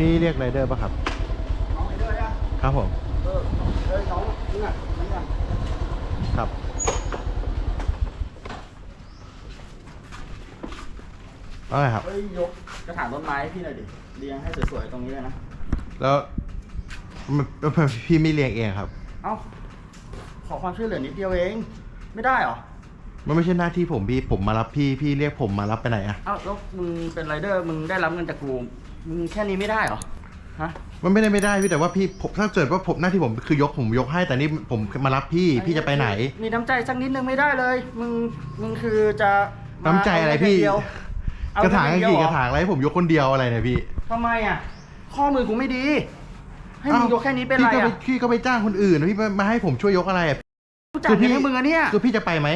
พี่เรียกไรเดอร์ป่ะครับน้องไปด้วยอะครับผมเออเออน้องมึงอะมึงอะครับว่าไงครับเฮ้ยยกกระถางต้นไม้ให้พี่หน่อยดิเรียงให้สวยๆตรงนี้เลยนะแล้วมันมันพี่ไม่เรียงเองครับ เอ้าขอความช่วยเหลือนิดเดียวเอง ไม่ได้เหรอ มันไม่ใช่หน้าที่ผมพี่ ผมมารับพี่ พี่เรียกผมมารับไปไหนอะเอ้าแล้วมึงเป็นไรเดอร์มึงได้รับเงินจากกูมึงแค่นี้ไม่ได้เหรอฮะ มันไม่ได้ไม่ได้พี่แต่ว่าพี่ผมถ้าเกิดว่าผมหน้าที่ผมคือยกผมยกให้ แต่นี่ผมมารับพี่ พี่จะไปไหน มีน้ำใจสักนิดนึงไม่ได้เลย มึง มึงคือจะมาน้ำใจอะไรพี่ เาเงินเดียวเอกระถางเนเดียวกี่เหกระถางอะไรให้ผมยกคนเดียวอะไรเนี่ยพี่ทำไมอะ ข้อมือกูไม่ดี ให้มึงอ้าวยกแค่นี้เป็นไรพี่ก็อะไปพี่ก็ไปจ้างคนอื่นพี่มามาให้ผมช่วยยกอะไรอะ กูจ่ายเงินให้มึงอะเนี่ย คือพี่จะไปไหม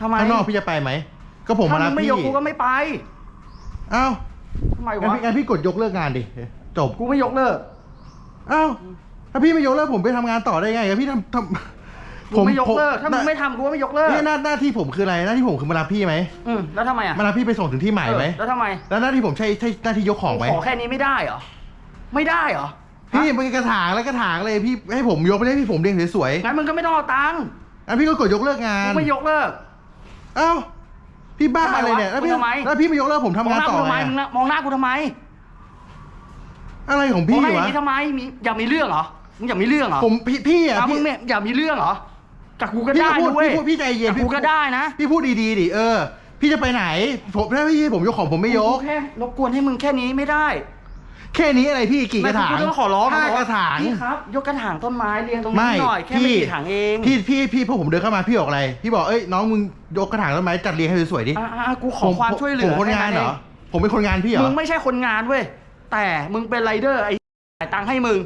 ทำไม ข้างนอกพี่จะไปไหม ก็ผมมาถ้ารัมึบงไม่พี่ยกกูก็ไม่ไปอ้าวทำไมงั้นวะพี่งั้นพี่กดยกเลิกงานดิ จบ กูไม่ยกเลิกอ้าวถ้าพี่ไม่ยกเลิกผมไปทำงานต่อได้ไงอะพี่ทำทำกูไม่ยกเลิก ถ้ามึงไม่หทำกูก็ไม่ยกเลิกนี่หน้าหน้าที่ผมคืออะไร หน้าที่ผมคือมารับพี่ไหมอืมแล้วทำไมอะมารับพี่ไปส่งถึงที่หมายไหม เออแล้วทำไมแล้วหน้าที่ผมใช่ใช่หน้าที่ยกของไหมขอแค่นี้ไม่ได้เหรอ ไม่ได้เหรอพี่มันกระถางแล้วกระถางเลยพี่ให้ผมยกไม่ได้พี่ผมเรียงสวยงั้นมึงก็ไม่ต้องเอาตังค์ๆอันพี่ก็กดยกเลิกงานกูไม่ยกเลิก เอ้าพี่บ้าทำไมอะไรวะเนี่ยแล้วพี่ทำไมแล้วพี่ไม่ยกเลิกผมทำงานต่อมองหไงน้ากูทำไมมึงอะนะมองหน้ากูทำไม อะไรของมอพี่งหน้าอย่าวะงนี้ทำไมมีอยากมีเรื่องเหรอมึงอยากมีเรื่องเหรอผมพี่พี่อะอะมึพี่งเนี่ยอยากมีเรื่องเหรอกับกูก็พี่ได้ก็พูดด้วยพี่พูดพี่ใจเย็นกับพี่กูก็ได้นะ พี่พูดดีๆดิเออ พี่จะไปไหน ผมถ้าพี่ให้ผมยกของผมไม่ยกแค่รบกวนให้มึงแค่นี้ไม่ได้ แค่นี้อะไรพี่กี่กระถางไม่กูต้องขอร้องห้าบอกกว่ระถางพี่ครับ ยกกระถางต้นไม้เรียงตรงไม่นี้หน่อยแค่ไม่พี่กี่ถังเองพี่พี่พี่พอผมเดินเข้ามาพี่บอกอะไร พี่บอกเอ้ยน้องมึงยกกระถางต้นไม้จัดเรียงให้สวยๆดิอะอะอะกูขอความช่วยเหลือผมคนงานเหรอผมเป็นคนงานพี่เหรมึองไม่ใช่คนงานเว้ยแต่มึงเป็นไรเดอร์ไอ้จ่ายตังค์ให้มึง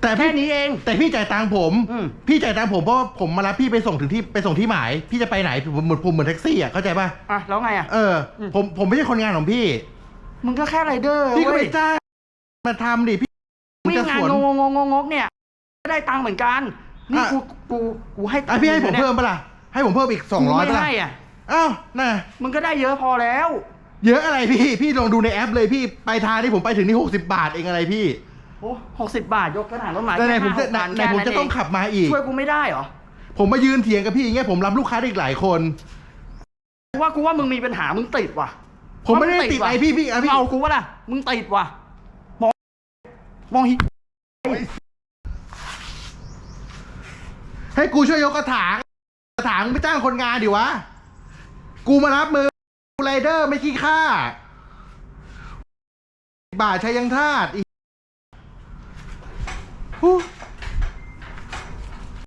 แต่แค่พี่นี้เอง แต่พี่จ่ายตังค์ผมอืมพี่จ่ายตังค์ผมเพราะว่าผมมารับพี่ไปส่งถึงที่ไปส่งที่หมาย พี่จะไปไหนผมเหมือนผมเหมือนแท็กซี่อะเข้าใจป่ะอะแล้วไงอะเอออมผมผมไม่ใช่คนงานของพี่ มึงก็แค่ไรเดอร์พี่ก็ไปเว้ยจ้าง มาทำดิพี่มีจะงาสนวน งงงงงกเนี่ยก็ได้ตังค์เหมือนกันนี่อะ กูกูกูให้อะพี่ให้ผมนี่ยเพิ่มปะล่ะให้ผมเพิ่มอีกสองร้อยกูปะไม่ล่ะให้อะอ้าวน่ะมึงก็ได้เยอะพอแล้ว เยอะอะไรพี่ พี่ลองดูในแอปเลยพี่ไปทางที่ผมไปถึงนี่หกสิบาทเองอะไรพี่โอ้หกสิบบาทยกกระถางต้นไม้แต่ไหนแค่ผมจะห้าหกพันไหนผมจะต้องขับมาอีก ช่วยกูไม่ได้เหรอผมมายืนเถียงกับพี่อย่างเงี้ยผมรับลูกค้าได้อีกหลายคน กูว่ากูว่ามึงมีปัญหามึงติดว่ะผมไม่ได้ติดว่ะไอพี่พี่อะมึงพี่ เอากูวะล่ะมึงติดว่ะมอง มองฮิให้กูช่วยยกกระถางกระถางไม่จ้างคนงานดิวะ กูมารับมือกูไรเดอร์ไม่ขี้ค่า บาทชัยังทาดอีก